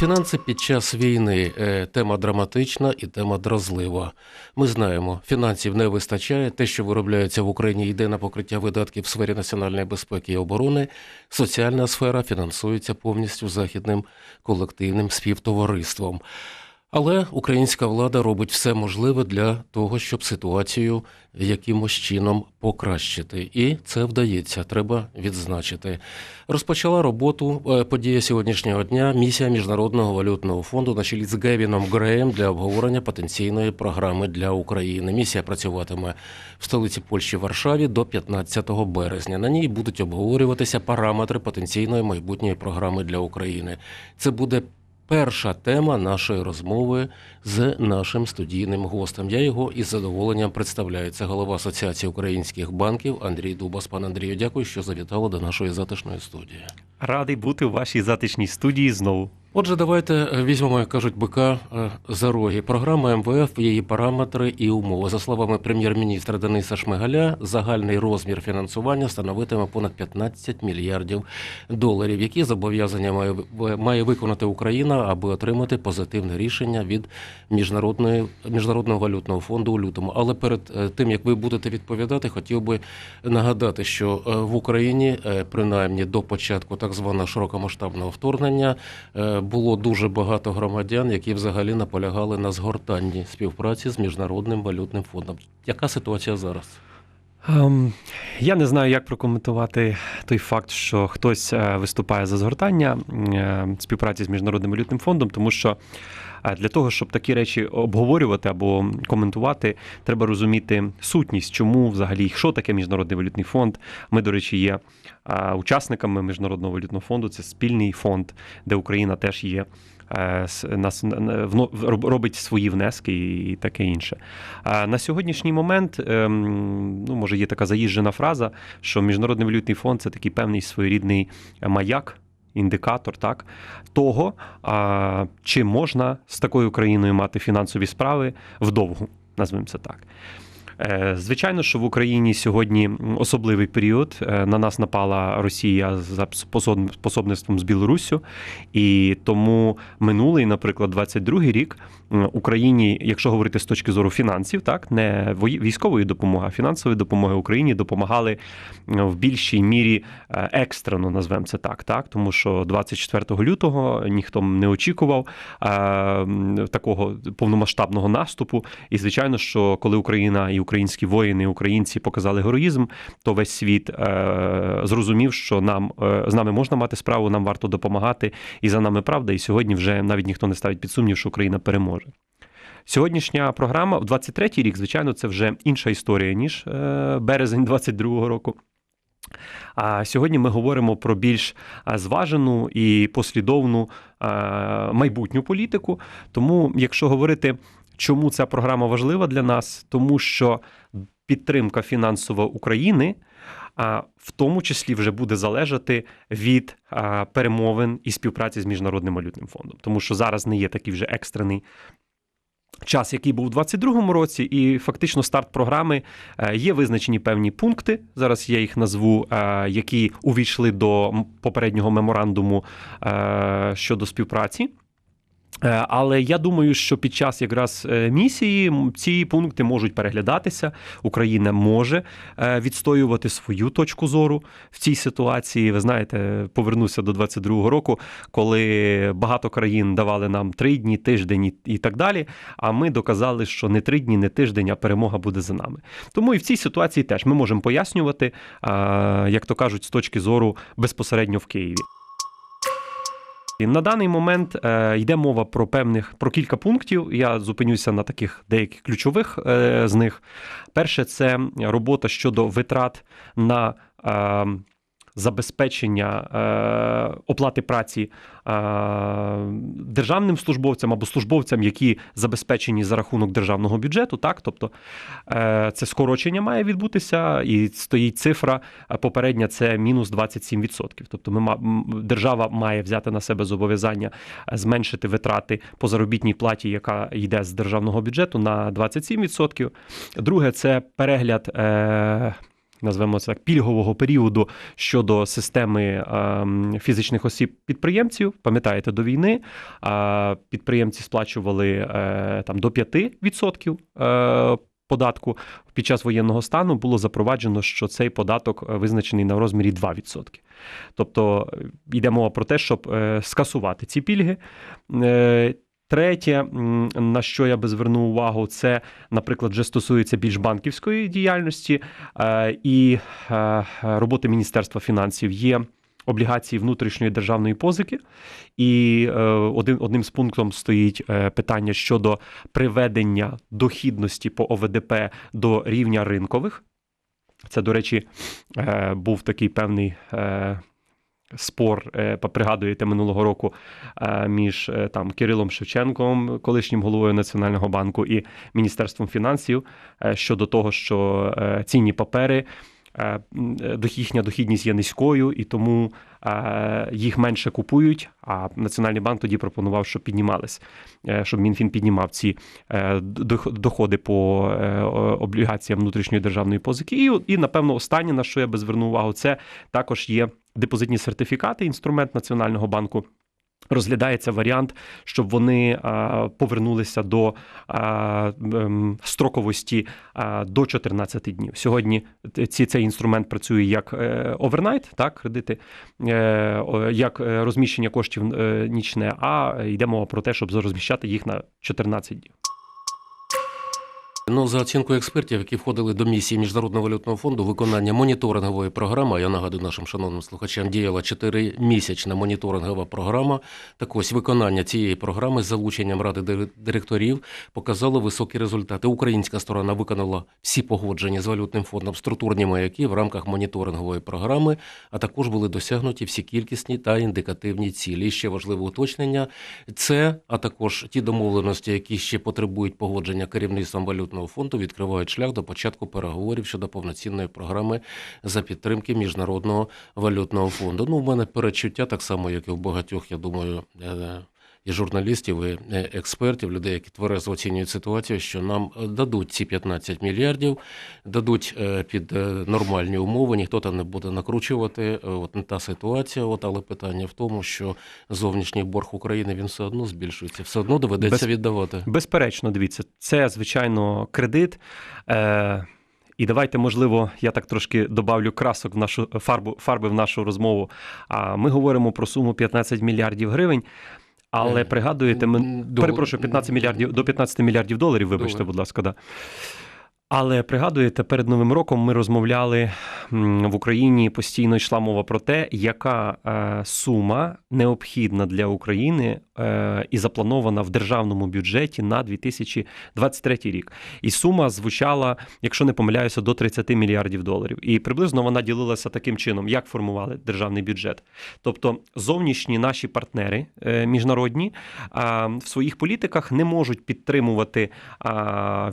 Фінанси під час війни е, тема драматична і тема дразлива. Ми знаємо, фінансів не вистачає. Те, що виробляється в Україні, йде на покриття видатків в сфері національної безпеки і оборони. Соціальна сфера фінансується повністю західним колективним співтовариством. Але українська влада робить все можливе для того, щоб ситуацію якимось чином покращити, і це вдається. Треба відзначити. Розпочала роботу е, подія сьогоднішнього дня. Місія міжнародного валютного фонду на чолі з Гевіном Греєм для обговорення потенційної програми для України. Місія працюватиме в столиці Польщі Варшаві до 15 березня. На ній будуть обговорюватися параметри потенційної майбутньої програми для України. Це буде перша тема нашої розмови з нашим студійним гостем. Я його із задоволенням представляю. Це голова Асоціації українських банків Андрій Дубас. Пан Андрію, дякую, що завітали до нашої затишної студії. Радий бути у вашій затишній студії знову. Отже, давайте е, візьмемо, як кажуть, бика е, за роги. Програма МВФ, її параметри і умови. За словами прем'єр-міністра Дениса Шмигаля, загальний розмір фінансування становитиме понад 15 мільярдів доларів. Які зобов'язання має, має виконати Україна, аби отримати позитивне рішення від міжнародної міжнародного валютного фонду у лютому? Але перед е, тим як ви будете відповідати, хотів би нагадати, що в Україні, принаймні до початку так званого широкомасштабного вторгнення, було дуже багато громадян, які взагалі наполягали на згортанні співпраці з міжнародним валютним фондом. Яка ситуація зараз? Ем, я не знаю, як прокоментувати той факт, що хтось е, виступає за згортання е, співпраці з міжнародним валютним фондом, тому що е, для того, щоб такі речі обговорювати або коментувати, треба розуміти сутність, чому взагалі що таке міжнародний валютний фонд. Ми, до речі, є учасниками міжнародного валютного фонду. Це спільний фонд, де Україна теж є. е, Нас робить свої внески і таке інше. А на сьогоднішній момент, ем, ну може, є така заїжджена фраза, що міжнародний валютний фонд це такий певний своєрідний маяк. Індикатор так того, а, чи можна з такою країною мати фінансові справи вдовгу, назвемо це так. Е, Звичайно, що в Україні сьогодні особливий період. Е, На нас напала Росія за способ- пособництвом з Білоруссю, і тому минулий, наприклад, 22-й рік Україні, якщо говорити з точки зору фінансів, так не вої- військової допомоги, а фінансової допомоги Україні допомагали в більшій мірі е, екстрено, назвемо це так, так, тому що 24 лютого ніхто не очікував такого повномасштабного наступу. І звичайно, що коли Україна і українські воїни, українці показали героїзм, то весь світ е, зрозумів, що нам е, з нами можна мати справу, нам варто допомагати, і за нами правда. І сьогодні вже навіть ніхто не ставить під сумнів, що Україна переможе. Сьогоднішня програма в 23-й рік, звичайно, це вже інша історія, ніж е, березень 22-го року. А сьогодні ми говоримо про більш зважену і послідовну майбутню політику. Тому, якщо говорити, чому ця програма важлива для нас, тому що підтримка фінансова України. А в тому числі вже буде залежати від перемовин і співпраці з міжнародним валютним фондом, тому що зараз не є такий вже екстрений час, який був у 22-му році, і фактично старт програми е, є визначені певні пункти. Зараз я їх назву, е, які увійшли до попереднього меморандуму е, щодо співпраці. Е, Але я думаю, що під час якраз е, місії ці пункти можуть переглядатися. Україна може е, відстоювати свою точку зору в цій ситуації. Ви знаєте, повернуся до 22-го року, коли багато країн давали нам три дні, тиждень і- так далі. А ми доказали, що не три дні, не тиждень, а перемога буде за нами. Тому і в цій ситуації теж ми можемо пояснювати, як то кажуть, з точки зору безпосередньо в Києві. І на даний момент е, йде мова про певних про кілька пунктів. Я зупинюся на таких деяких ключових е, з них. Перше, це робота щодо витрат на е, забезпечення е, оплати праці е, державним службовцям або службовцям, які забезпечені за рахунок державного бюджету. Так, тобто е, це скорочення має відбутися, і стоїть цифра попередня це мінус 27%. Тобто, ми держава має взяти на себе зобов'язання зменшити витрати по заробітній платі, яка йде з державного бюджету, на 27%. Друге, це перегляд. Е, назвемо це так, пільгового періоду щодо системи е, фізичних осіб підприємців. Пам'ятаєте, до війни е, підприємці сплачували е, там до 5% е, податку. Під час воєнного стану було запроваджено, що цей податок визначений на розмірі 2%. Тобто йде мова про те, щоб скасувати ці пільги. Третє, на що я би звернув увагу, це, наприклад, вже стосується більш банківської діяльності е, і е, роботи Міністерства фінансів. Є облігації внутрішньої державної позики, і е, один, одним з пунктом стоїть питання щодо приведення дохідності по ОВДП до рівня ринкових. Це, до речі, був такий певний. Спор, е, пригадуєте, минулого року е, між е, там Кирилом Шевченком, колишнім головою Національного банку, і Міністерством фінансів щодо того, що цінні папери їхня дохідність є низькою, і тому їх менше купують. А Національний банк тоді пропонував, щоб піднімались, щоб Мінфін піднімав ці доходи по облігаціям внутрішньої державної позики. І, і напевно, останнє, на що я би звернув увагу, це також є депозитні сертифікати, інструмент Національного банку. Розглядається варіант, щоб вони повернулися до ем, строковості до 14 днів. Сьогодні ці, цей інструмент працює як е, овернайт, так, кредити, е, як е, розміщення коштів е, нічне, а йде мова про те, щоб розміщати їх на 14 днів. Ну, за оцінкою експертів, які входили до місії Міжнародного валютного фонду, виконання моніторингової програми, я нагадую нашим шановним слухачам, діяла 4-місячна моніторингова програма. Так ось виконання цієї програми з залученням ради директорів показало високі результати. Українська сторона виконала всі погоджені з валютним фондом структурні маяки в рамках моніторингової програми, а також були досягнуті всі кількісні та індикативні цілі. І ще важливе уточнення: це, а також ті домовленості, які ще потребують погодження керівництвом валютного фонду, відкривають шлях до початку переговорів щодо повноцінної програми за підтримки міжнародного валютного фонду. Ну, в мене перечуття, так само, як і в багатьох, я думаю. І журналістів, і е, експертів, людей, які тверезо оцінюють ситуацію, що нам е, дадуть ці 15 мільярдів, дадуть е, під нормальні умови, ніхто там не буде накручувати. От не та ситуація. От але питання в тому, що зовнішній борг України він все одно збільшується, все одно доведеться Без- віддавати. Безперечно, дивіться, це звичайно кредит. Е, і давайте, можливо, я так трошки добавлю красок в нашу фарбу, фарби в нашу розмову. А ми говоримо про суму 15 мільярдів гривень. Але Е, пригадуєте, ми перепрошую, 15 мільярдів до 15 мільярдів доларів, вибачте, будь ласка, да. Але пригадуєте, перед новим роком ми розмовляли в Україні. Постійно йшла мова про те, яка е, сума необхідна для України е, і запланована в державному бюджеті на 2023 рік. І сума звучала, якщо не помиляюся, до 30 мільярдів доларів. І приблизно вона ділилася таким чином, як формували державний бюджет. Тобто зовнішні наші партнери е, міжнародні в своїх політиках не можуть підтримувати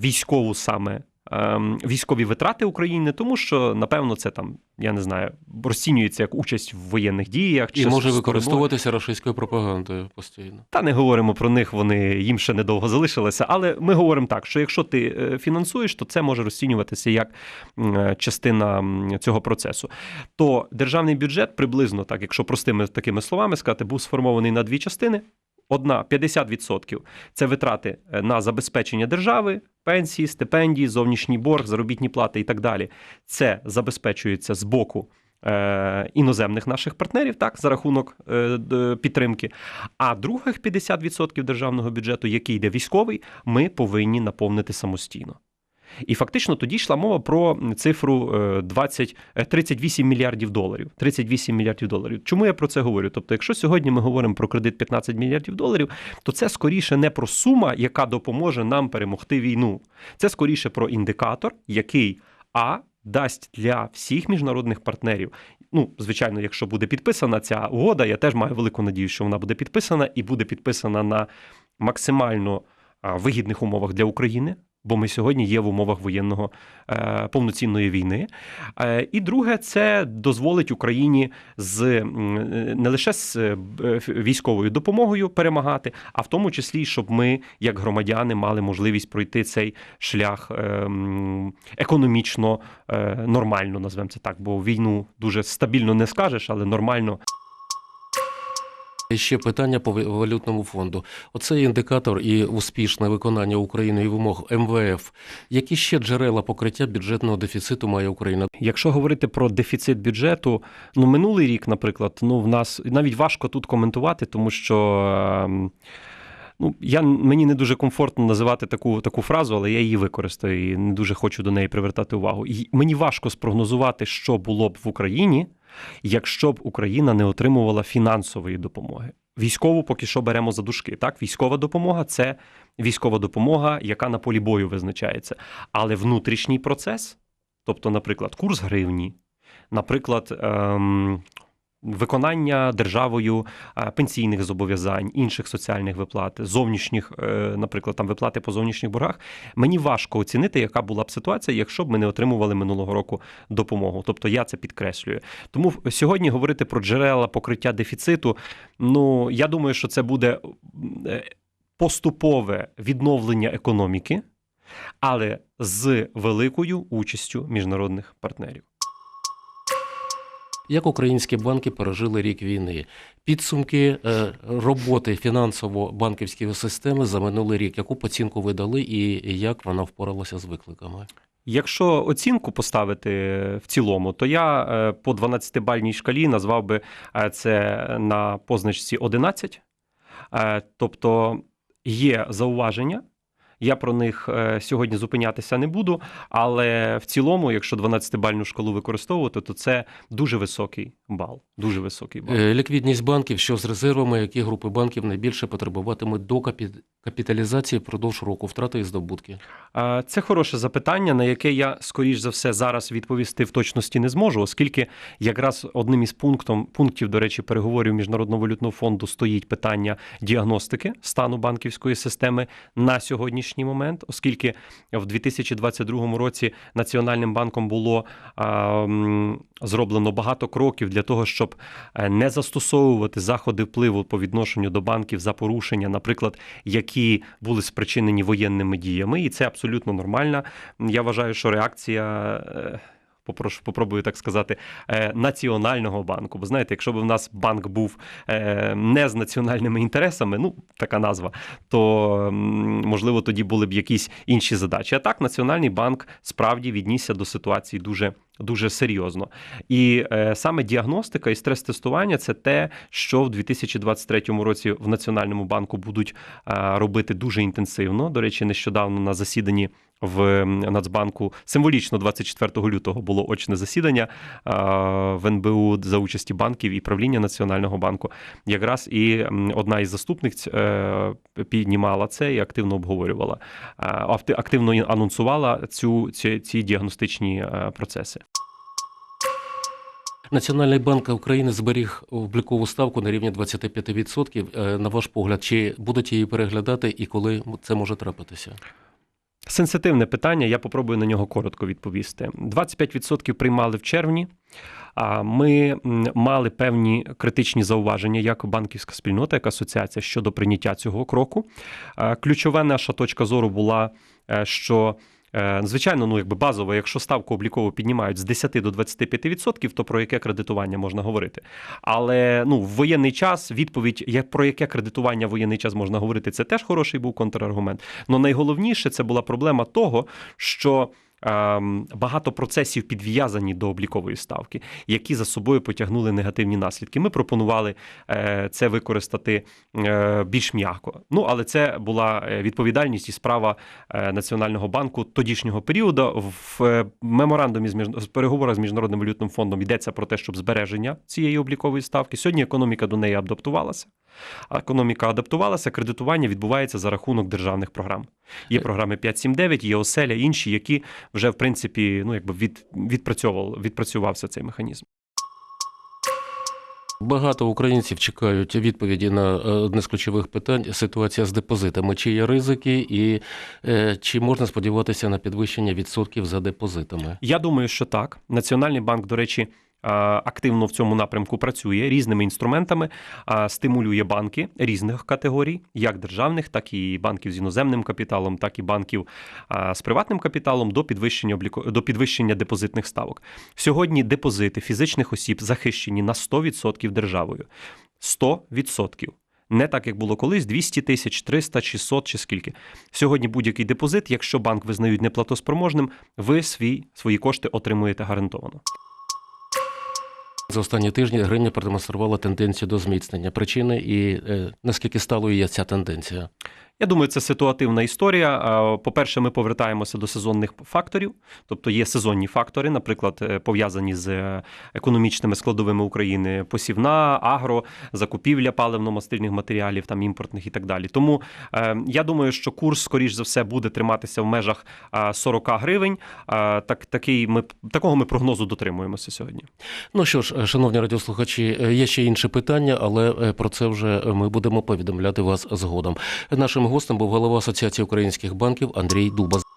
військову саме. Ем, Військові витрати України, тому що напевно це там, я не знаю, розцінюється як участь в воєнних діях І чи може використовуватися російською пропагандою постійно. та не говоримо про них, вони їм ще недовго залишилося. Але ми говоримо так, що якщо ти е, фінансуєш, то це може розцінюватися як е, частина цього процесу. То державний бюджет приблизно так, якщо простими такими словами сказати, був сформований на дві частини. Одна 50% це витрати е, на забезпечення держави, пенсії, стипендії, зовнішній борг, заробітні плати і так далі. Це забезпечується з боку е, іноземних наших партнерів, так, за рахунок е, підтримки. А других 50% державного бюджету, який йде військовий, ми повинні наповнити самостійно. І фактично тоді йшла мова про цифру е, 20, е, 38 мільярдів доларів. 38 мільярдів доларів. Чому я про це говорю? Тобто, якщо сьогодні ми говоримо про кредит 15 мільярдів доларів, то це скоріше не про сума, яка допоможе нам перемогти війну. Це скоріше про індикатор, який а дасть для всіх міжнародних партнерів. Ну, звичайно, якщо буде підписана ця угода, я теж маю велику надію, що вона буде підписана і буде підписана на максимально вигідних умовах для України. Бо ми сьогодні є в умовах воєнного е, повноцінної війни. Е, і друге, це дозволить Україні з е, не лише з військовою допомогою перемагати, а в тому числі, щоб ми, як громадяни, мали можливість пройти цей шлях економічно нормально, назвемо це так, бо війну дуже стабільно не скажеш, але нормально ще питання по валютному фонду. Оцей індикатор і успішне виконання Україною вимог МВФ. Які ще джерела покриття бюджетного дефіциту має Україна? Якщо говорити про дефіцит бюджету, ну минулий рік, наприклад, ну в нас навіть важко тут коментувати, тому що. ем, Ну, я мені не дуже комфортно називати таку таку фразу, але я її використаю і не дуже хочу до неї привертати увагу. І мені важко спрогнозувати, що було б в Україні, якщо б Україна не отримувала фінансової допомоги. Військову поки що беремо за дужки. Так, військова допомога це військова допомога, яка на полі бою визначається. Але внутрішній процес, тобто, наприклад, курс гривні, наприклад, ем, виконання державою пенсійних зобов'язань, інших соціальних виплат, зовнішніх, е, наприклад, там виплати по зовнішніх боргах, мені важко оцінити, яка була б ситуація, якщо б ми не отримували минулого року допомогу. Тобто я це підкреслюю. Тому сьогодні говорити про джерела покриття дефіциту. Ну я думаю, що це буде е, поступове відновлення економіки, але з великою участю міжнародних партнерів. Як українські банки пережили рік війни? Підсумки е, роботи фінансово-банківської системи за минулий рік. Яку оцінку ви дали і як вона впоралася з викликами? Якщо оцінку поставити в цілому, то я е, по 12-бальній шкалі назвав би е, це на позначці 11. Е, Тобто є зауваження. Я про них е, сьогодні зупинятися не буду, але в цілому, якщо 12-бальну шкалу використовувати, то це дуже високий бал. Дуже високий бал. Е, Ліквідність банків, що з резервами, які групи банків найбільше потребуватимуть до капі- капіталізації впродовж року, втрати і здобутки? Це хороше запитання, на яке я, скоріш за все, зараз відповісти в точності не зможу, оскільки якраз одним із пунктом, пунктів, до речі, переговорів Міжнародного валютного фонду стоїть питання діагностики стану банківської системи на сьогоднішній момент, оскільки в 2022 році Національним банком було а, зроблено багато кроків для того, щоб е, не застосовувати заходи впливу по відношенню до банків за порушення, наприклад, які були спричинені воєнними діями, і це абсолютно нормальна. Я вважаю, що реакція. Попрошу, попробую так сказати, е, національного банку. Бо знаєте, якщо б в нас банк був е, не з національними інтересами, ну така назва, то можливо тоді були б якісь інші задачі. А так, Національний банк справді віднісся до ситуації дуже. Дуже серйозно, і е, саме діагностика і стрес-тестування це те, що в 2023 році в Національному банку будуть е, робити дуже інтенсивно. До речі, нещодавно на засіданні в Нацбанку символічно 24 лютого було очне засідання в НБУ за участі банків і правління Національного банку. Якраз і одна із заступниць е, піднімала це і активно обговорювала, активно анонсувала цю ці, ці діагностичні е, процеси. Національний банк України зберіг облікову ставку на рівні 25%. Е, На ваш погляд, чи будуть її переглядати і коли це може трапитися? Сенситивне питання, я попробую на нього коротко відповісти. 25% приймали в червні. Ми мали певні критичні зауваження як банківська спільнота, як асоціація щодо прийняття цього кроку. Ключова наша точка зору була, е, що звичайно, ну якби базово, якщо ставку обліково піднімають з 10 до 25%, то про яке кредитування можна говорити? Але ну в воєнний час відповідь, як про яке кредитування в воєнний час можна говорити, це теж хороший був контраргумент. Но найголовніше це була проблема того, що. Ем, Багато процесів підв'язані до облікової ставки, які за собою потягнули негативні наслідки. Ми пропонували е, це використати е, більш м'яко. Ну але це була е, відповідальність і справа Національного банку тодішнього періоду. В меморандумі з між... з переговорах з міжнародним валютним фондом йдеться про те, щоб збереження цієї облікової ставки. Сьогодні економіка до неї адаптувалася. Економіка адаптувалася, кредитування відбувається за рахунок державних програм. Є програми 5.7.9, є оселя, інші, які вже в принципі ну якби від, відпрацьовував, відпрацювався цей механізм. Багато українців чекають відповіді на е, одне з ключових питань: ситуація з депозитами. Чи є ризики, і е, чи можна сподіватися на підвищення відсотків за депозитами? Я думаю, що так. Національний банк, до речі, активно в цьому напрямку працює різними інструментами, стимулює банки різних категорій, як державних, так і банків з іноземним капіталом, так і банків з приватним капіталом до підвищення обліку до підвищення депозитних ставок. Сьогодні депозити фізичних осіб захищені на 100% державою. 100%. Не так, як було колись, 200 тисяч, 300, 600 чи скільки. Сьогодні будь-який депозит, якщо банк визнають неплатоспроможним, ви свій, свої кошти отримуєте гарантовано. За останні тижні гривня продемонструвала тенденцію до зміцнення. Причини і е, наскільки сталою є ця тенденція? Я думаю, це ситуативна історія. По-перше, ми повертаємося до сезонних факторів, тобто є сезонні фактори, наприклад, е, пов'язані з е, економічними складовими України, посівна, агро, закупівля паливно-мастильних матеріалів, там імпортних і так далі. Тому е, я думаю, що курс, скоріш за все, буде триматися в межах а, 40 гривень. Так, такий ми такого ми прогнозу дотримуємося сьогодні. Ну що ж, шановні радіослухачі, є ще інші питання, але про це вже ми будемо повідомляти вас згодом. Нашим гостем був голова Асоціації українських банків Андрій Дуба.